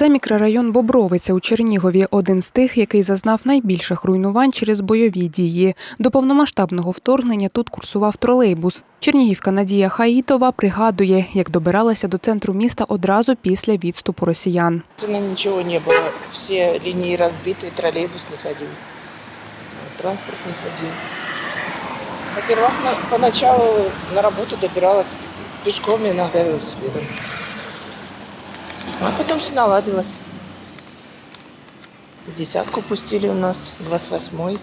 Це мікрорайон Бобровиця у Чернігові, один з тих, який зазнав найбільших руйнувань через бойові дії. До повномасштабного вторгнення тут курсував тролейбус. Чернігівка Надія Хаїтова пригадує, як добиралася до центру міста одразу після відступу росіян. Собственно, ничего не было. Все линии разбиты, троллейбус не ходил, э, транспорт не ходил. Во-первых, на- поначалу на работу добиралась пешком, иногда велосипедом. А потом все наладилось. Десятку пустили у нас, 28-й.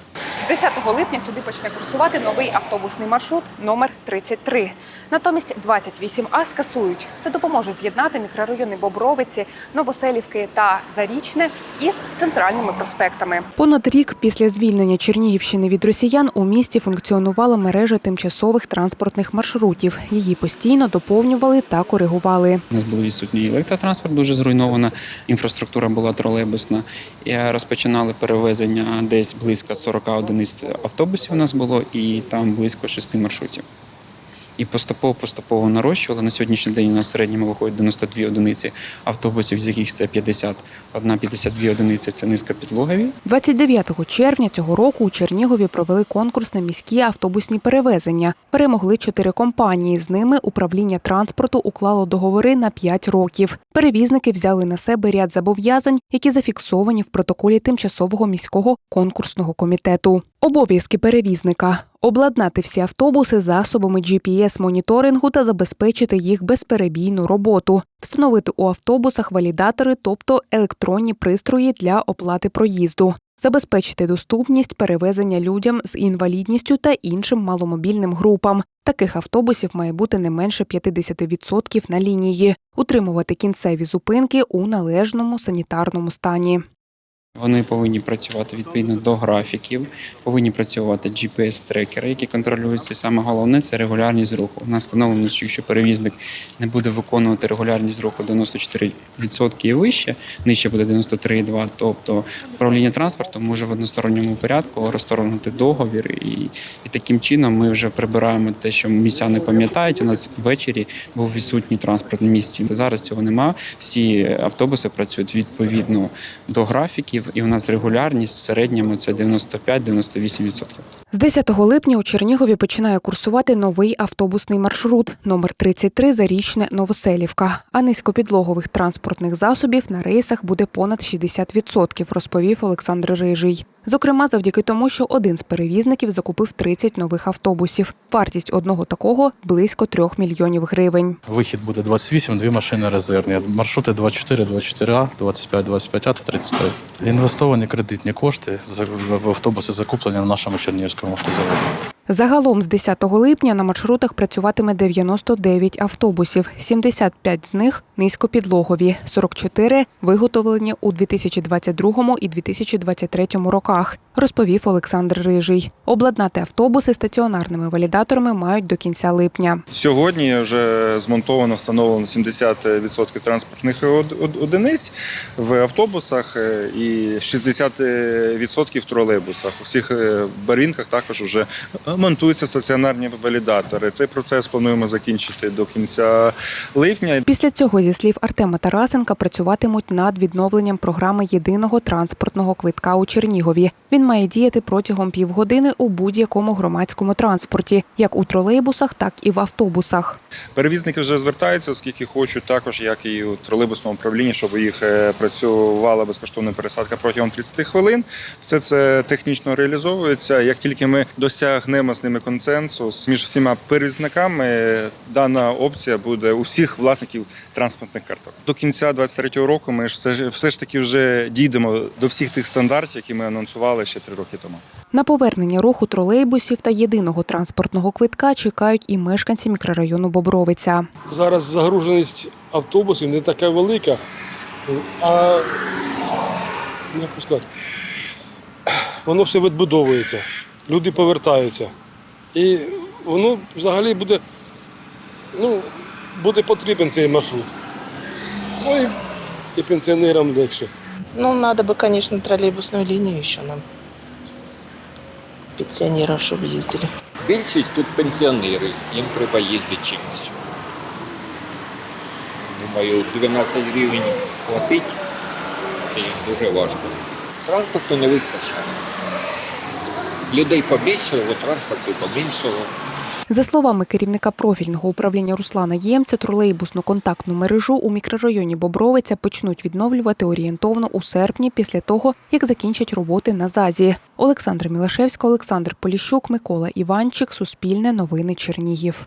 10 липня сюди почне курсувати новий автобусний маршрут номер 33 Натомість 28А скасують. Це допоможе з'єднати мікрорайони Бобровиці, Новоселівки та Зарічне із центральними проспектами. Понад рік після звільнення Чернігівщини від росіян у місті функціонувала мережа тимчасових транспортних маршрутів. Її постійно доповнювали та коригували. У Нас був відсутній електротранспорт, дуже зруйнована. Інфраструктура була тролейбусна. Е, розпочинали перевезення десь близько 41 11 автобусів у нас було, і там близько шести маршрутів. І поступово-поступово нарощували. На сьогоднішній день у нас в середньому виходить 92 одиниці автобусів, з яких це 51-52 одиниці це низькопідлогові. 29 червня цього року у Чернігові провели конкурс на міські автобусні перевезення. Перемогли чотири компанії. З ними управління транспорту уклало договори на 5 років. Перевізники взяли на себе ряд зобов'язань, які зафіксовані в протоколі тимчасового міського конкурсного комітету. Обов'язки перевізника обладнати всі автобуси засобами GPS-моніторингу та забезпечити їх безперебійну роботу, встановити у автобусах валідатори, тобто електронні пристрої для оплати проїзду, забезпечити доступність перевезення людям з інвалідністю та іншим маломобільним групам. Таких автобусів має бути не менше 50% на лінії, утримувати кінцеві зупинки у належному санітарному стані. Вони повинні працювати відповідно до графіків, повинні працювати GPS-трекери, які контролюються. Саме головне це регулярність руху. У нас встановлено, що якщо перевізник не буде виконувати регулярність руху 94% і вище, нижче буде 93,2%, тобто управління транспортом може в односторонньому порядку розторгнути договір, і, і таким чином ми вже прибираємо те, що містяни пам'ятають. У нас ввечері був відсутній транспорт на місці. Зараз цього нема. Всі автобуси працюють відповідно до графіків, і у нас регулярність в середньому це 95-98%. З 10 липня у Чернігові починає курсувати новий автобусний маршрут номер 33 Зарічне Новоселівка. А низькопідлогових транспортних засобів на рейсах буде понад 60%, розповів Олександр Рижий. Зокрема, завдяки тому, що один з перевізників закупив 30 нових автобусів. Вартість одного такого близько 3 мільйонів гривень. Вихід буде 28, дві машини резервні. Маршрути 24, 24А, 25, 25А та 33. Інвестовані кредитні кошти автобуси закуплені на нашому Чернігівському автозаводі. Загалом з 10 липня на маршрутах працюватиме 99 автобусів, 75 з них низькопідлогові, 44 виготовлені у 2022 і 2023 роках, розповів Олександр Рижий. Обладнати автобуси стаціонарними валідаторами мають до кінця липня. Сьогодні вже змонтовано, встановлено 70% транспортних од- од- одиниць в автобусах е, і 60% в тролейбусах. У всіх е, барінках також вже монтуються стаціонарні валідатори. Цей процес плануємо закінчити до кінця липня. Після цього, зі слів Артема Тарасенка, працюватимуть над відновленням програми єдиного транспортного квитка у Чернігові. Він має діяти протягом півгодини у будь-якому громадському транспорті, як у тролейбусах, так і в автобусах. Перевізники вже звертаються, оскільки хочуть також, як і у тролейбусному управлінні, щоб їх е, працювала безкоштовна пересадка протягом 30 хвилин. Все це технічно реалізовується. Як тільки ми досягнемо з ними консенсус між всіма перевізниками, дана опція буде у всіх власників транспортних карток. До кінця 2023 року ми ж- все ж таки вже дійдемо до всіх тих стандартів, які ми анонсували ще три роки тому. На повернення руху тролейбусів та єдиного транспортного квитка чекають і мешканці мікрорайону Бобровиця. Зараз загруженість автобусів не така велика, а як сказати, воно все відбудовується, люди повертаються. І воно взагалі буде, ну, буде потрібен цей маршрут. Ну і, і пенсіонерам легше. Ну, надо бы, конечно, троллейбусную линию еще нам. Пенсионеров, чтобы ездили. Більшість тут пенсіонери, їм треба їздити чимось. Думаю, 12 гривень платить їм дуже важко. Транспорту не вистачає. Людей побільшало, транспорту побільшало. За словами керівника профільного управління Руслана Ємця, тролейбусну контактну мережу у мікрорайоні Бобровиця почнуть відновлювати орієнтовно у серпні після того, як закінчать роботи на ЗАЗі. Олександр Мілашевська, Олександр Поліщук, Микола Іванчик, Суспільне новини Чернігів.